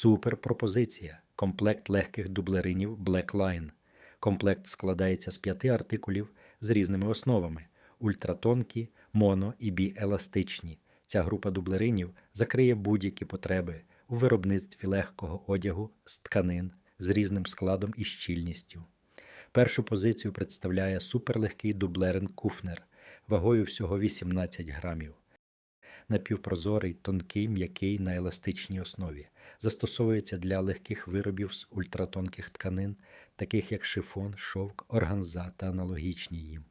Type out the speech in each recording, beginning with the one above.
Суперпропозиція. Комплект легких дублеринів Black Line. Комплект складається з п'яти артикулів з різними основами: ультратонкі, моно і біеластичні. Ця група дублеринів закриє будь-які потреби у виробництві легкого одягу з тканин з різним складом і щільністю. Першу позицію представляє суперлегкий дублерин Куфнер вагою всього 18 грамів. Напівпрозорий, тонкий, м'який на еластичній основі. Застосовується для легких виробів з ультратонких тканин, таких як шифон, шовк, органза та аналогічні їм.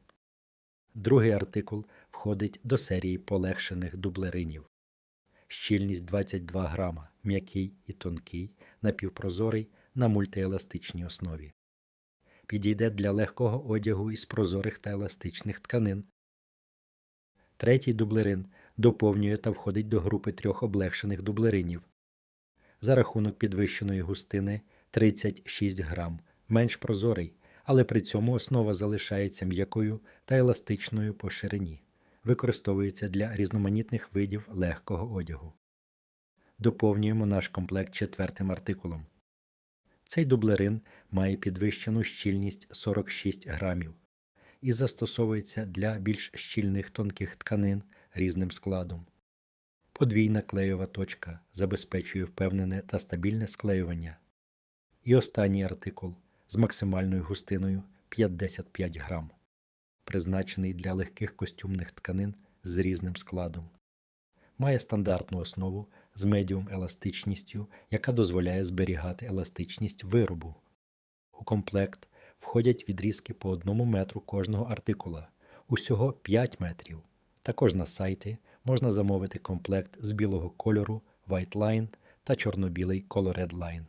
Другий артикул входить до серії полегшених дублеринів. Щільність 22 грама, м'який і тонкий, напівпрозорий на мультиеластичній основі. Підійде для легкого одягу із прозорих та еластичних тканин. Третій дублерин доповнює та входить до групи трьох облегшених дублеринів. За рахунок підвищеної густини 36 грам, менш прозорий, але при цьому основа залишається м'якою та еластичною по ширині. Використовується для різноманітних видів легкого одягу. Доповнюємо наш комплект четвертим артикулом. Цей дублерин має підвищену щільність 46 грамів і застосовується для більш щільних тонких тканин різним складом. Подвійна клеєва точка забезпечує впевнене та стабільне склеювання. І останній артикул з максимальною густиною 55 грам, призначений для легких костюмних тканин з різним складом. Має стандартну основу з медіум еластичністю, яка дозволяє зберігати еластичність виробу. У комплект входять відрізки по одному метру кожного артикула, усього 5 метрів. Також на сайті можна замовити комплект з білого кольору White Line та чорно-білий Colored Line.